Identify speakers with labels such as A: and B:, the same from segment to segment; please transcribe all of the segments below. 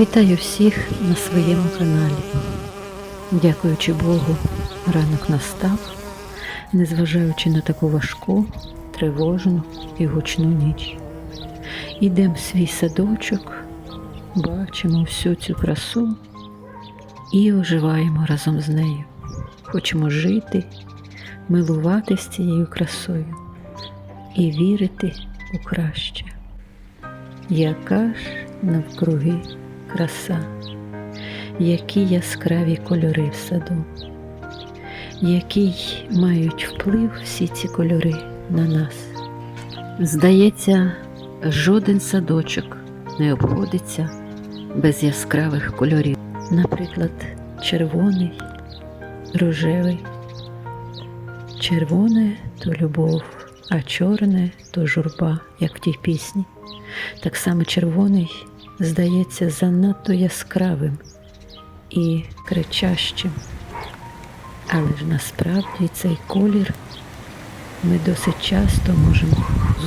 A: Вітаю всіх на своєму каналі. Дякуючи Богу, ранок настав, незважаючи на таку важку, тривожну і гучну ніч. Ідемо в свій садочок, бачимо всю цю красу і оживаємо разом з нею. Хочемо жити, милуватися цією красою і вірити у краще. Яка ж навкруги краса, які яскраві кольори в саду, який мають вплив всі ці кольори на нас. Здається, жоден садочок не обходиться без яскравих кольорів. Наприклад, червоний, рожевий. Червоне то любов, а чорне то журба, як в тій пісні. Так само червоний здається занадто яскравим і кричащим. Але ж насправді цей колір ми досить часто можемо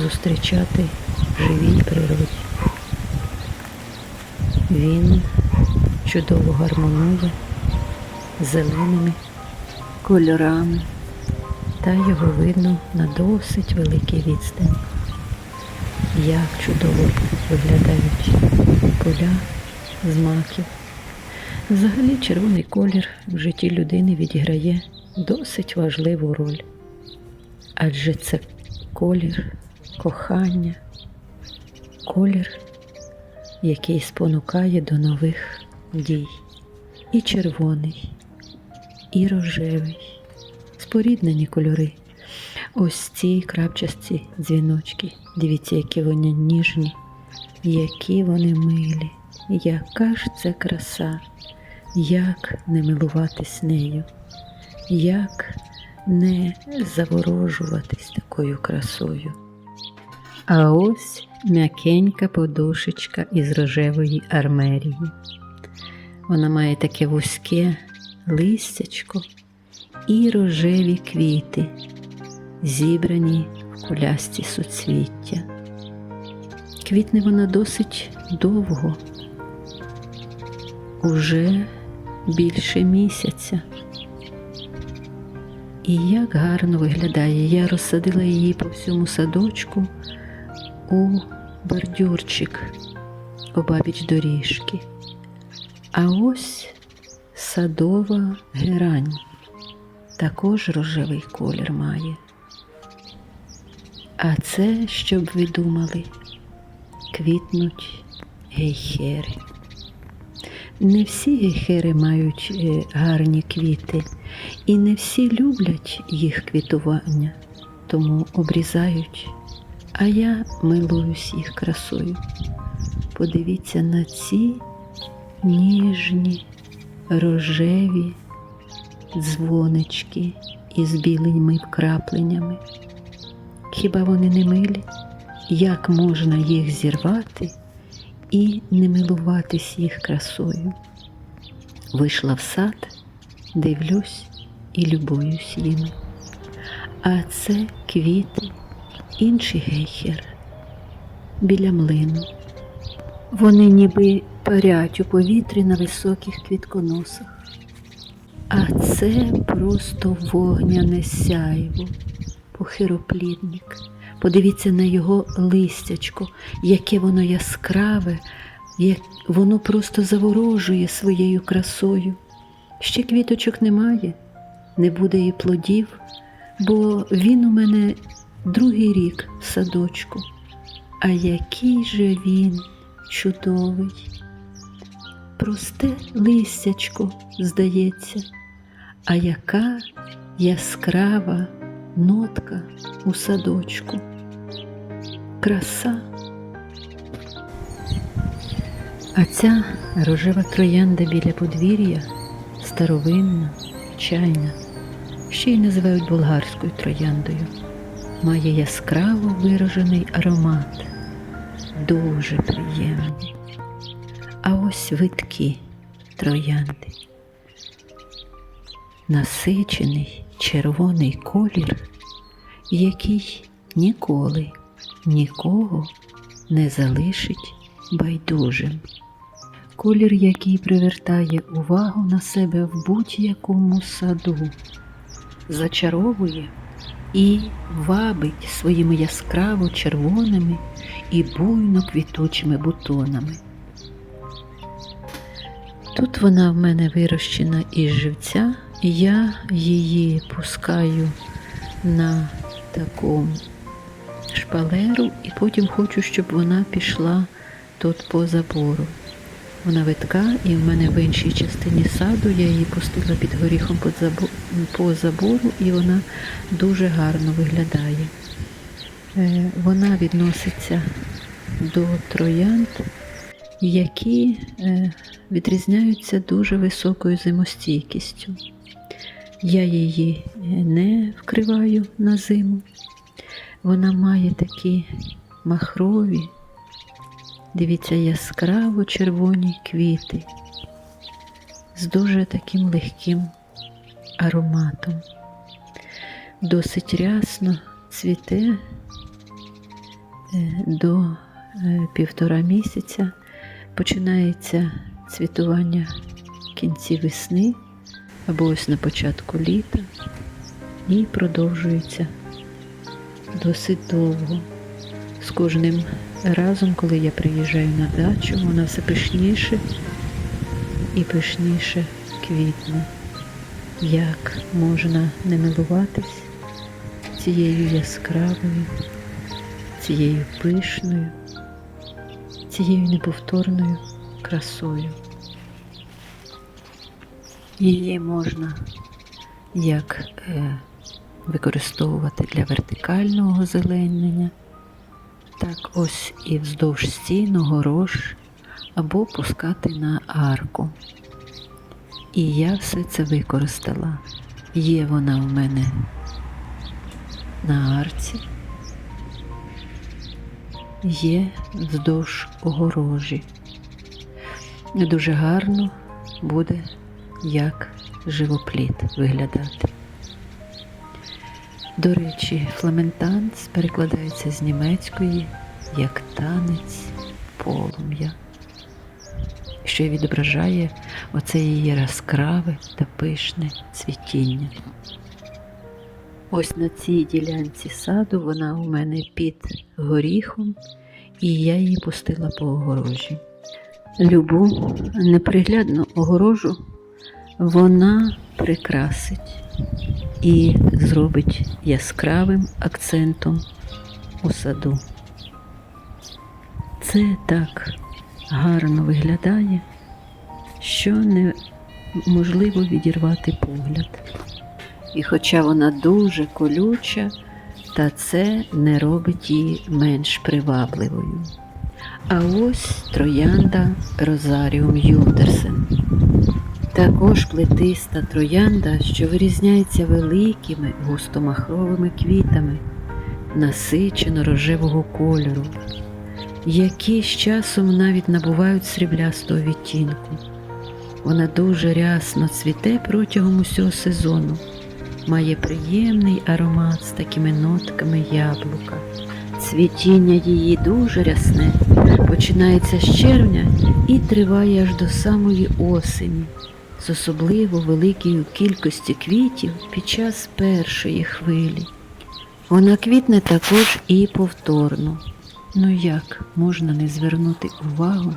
A: зустрічати в живій природі. Він чудово гармонує зеленими кольорами, та його видно на досить великій відстані. Як чудово виглядають поля з маків. Взагалі червоний колір в житті людини відіграє досить важливу роль. Адже це колір кохання, колір, який спонукає до нових дій. І червоний, і рожевий, споріднені кольори. Ось ці крапчасті дзвіночки. Дивіться, які вони ніжні, які вони милі, яка ж це краса, як не милуватись нею, як не заворожуватись такою красою. А ось м'якенька подушечка із рожевої армерії. Вона має таке вузьке листячко і рожеві квіти зібрані в кулясті суцвіття. Квітне вона досить довго, уже більше місяця. І як гарно виглядає, я розсадила її по всьому садочку у бордюрчик обабіч доріжки. А ось садова герань, також рожевий колір має. А це, щоб ви думали, квітнуть гейхери. Не всі гейхери мають е, гарні квіти, і не всі люблять їх квітування, тому обрізають. А я милуюсь їх красою. Подивіться на ці ніжні рожеві дзвонички із білими вкрапленнями. Хіба вони не милі? Як можна їх зірвати і не милуватись їх красою? Вийшла в сад, дивлюсь і любуюсь їм. А це квіти, інший гейхер біля млину. Вони ніби парять у повітрі на високих квітконосах. А це просто вогняне сяйво, похироплідник. Подивіться на його листячко, яке воно яскраве, як воно просто заворожує своєю красою. Ще квіточок немає, не буде і плодів, бо він у мене другий рік в садочку. А який же він чудовий. Просте листячко, здається, а яка яскрава нотка у садочку. Краса. А ця рожева троянда біля подвір'я старовинна, чайна, ще й називають болгарською трояндою. Має яскраво виражений аромат, дуже приємний. А ось витки троянди. Насичений червоний колір, який ніколи нікого не залишить байдужим. колір, який привертає увагу на себе в будь-якому саду, зачаровує і вабить своїми яскраво червоними і буйно квітучими бутонами. Тут вона в мене вирощена із живця, я її пускаю на таку шпалеру, і потім хочу, щоб вона пішла тут по забору. Вона витка, і в мене в іншій частині саду я її пустила під горіхом по забо- по забору, і вона дуже гарно виглядає. Е, Вона відноситься до троянд, які е, відрізняються дуже високою зимостійкістю. Я її не вкриваю на зиму. Вона має такі махрові, дивіться, яскраво червоні квіти з дуже таким легким ароматом. Досить рясно цвіте е, до е, півтора місяця. Починається цвітування в кінці весни або ось на початку літа і продовжується досить довго. З кожним разом, коли я приїжджаю на дачу, вона все пишніше і пишніше квітне. Як можна не милуватись цією яскравою, цією пишною, цією неповторною красою. Її можна як е, використовувати для вертикального озеленення, так ось і вздовж стін, огорож, або пускати на арку. І я все це використала. Є вона в мене на арці, є вздовж огорожі. Дуже гарно буде як живопліт виглядати. До речі, фламентанс перекладається з німецької як танець полум'я, що відображає оце її яскраве та пишне цвітіння. Ось на цій ділянці саду вона у мене під горіхом, і я її пустила по огорожі. Любу неприглядну огорожу вона прикрасить і зробить яскравим акцентом у саду. Це так гарно виглядає, що неможливо відірвати погляд. І хоча вона дуже колюча, та це не робить її менш привабливою. А ось троянда Розаріум Юндерсен. Також плетиста троянда, що вирізняється великими густомахровими квітами насичено рожевого кольору, які з часом навіть набувають сріблястого відтінку. Вона дуже рясно цвіте протягом усього сезону, має приємний аромат з такими нотками яблука. Цвітіння її дуже рясне, починається з червня і триває аж до самої осені з особливо великою кількістю квітів під час першої хвилі. Вона квітне також і повторно. Ну як можна не звернути увагу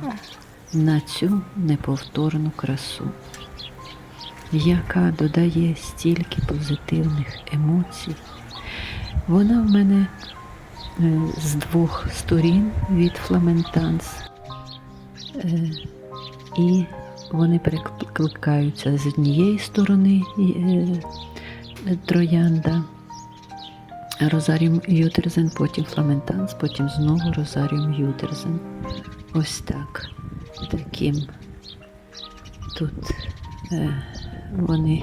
A: на цю неповторну красу, яка додає стільки позитивних емоцій. Вона в мене е, з двох сторін від фламентанс. Е, І вони перекликаються з однієї сторони е, троянда, Розаріум Ютерзен, потім Фламентанс, потім знову Розаріум Ютерзен. Ось так. Таким тут е, вони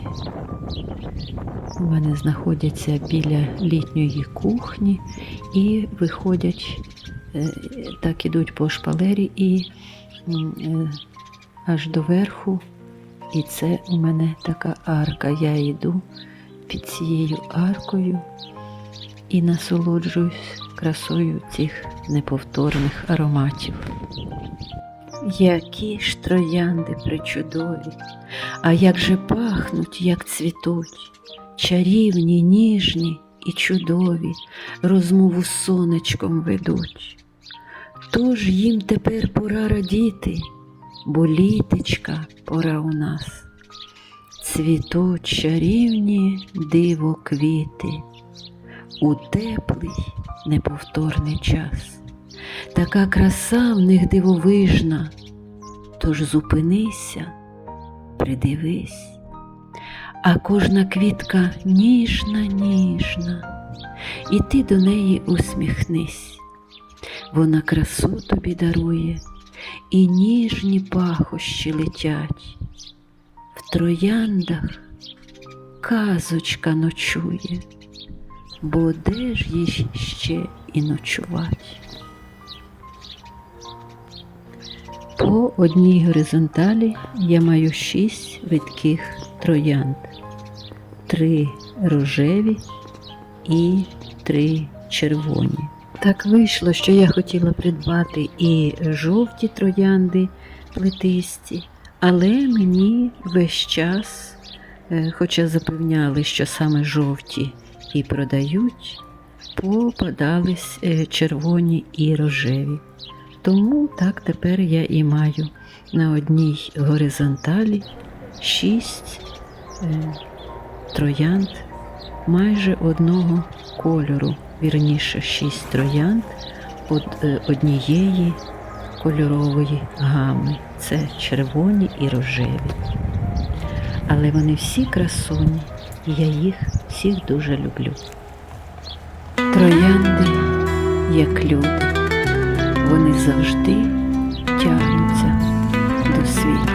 A: у мене знаходяться біля літньої кухні і виходять, е, так ідуть по шпалері і е, аж до верху. І це у мене така арка. Я йду під цією аркою і насолоджуюсь красою цих неповторних ароматів. Які ж троянди причудові, а як же пахнуть, як цвітуть, чарівні, ніжні і чудові, розмову з сонечком ведуть. Тож їм тепер пора радіти, бо пора у нас. Цвітуть чарівні диво квіти у теплий неповторний час. Така краса в них дивовижна, тож зупинися, придивись, а кожна квітка ніжна, ніжна, і ти до неї усміхнись. Вона красу тобі дарує, і ніжні пахощі летять. В трояндах казочка ночує, бо де ж їй ще і ночувать? По одній горизонталі я маю шість видких троянд, три рожеві і три червоні. Так вийшло, що я хотіла придбати і жовті троянди плетисті, але мені весь час, е, хоча запевняли, що саме жовті і продають, попадались е, червоні і рожеві. Тому так тепер я і маю на одній горизонталі шість е, троянд майже одного кольору, вірніше шість троянд од, е, однієї кольорової гами. Це червоні і рожеві. Але вони всі красуні, і я їх всіх дуже люблю. Троянди, як люди, вони завжди тягнуться до світу.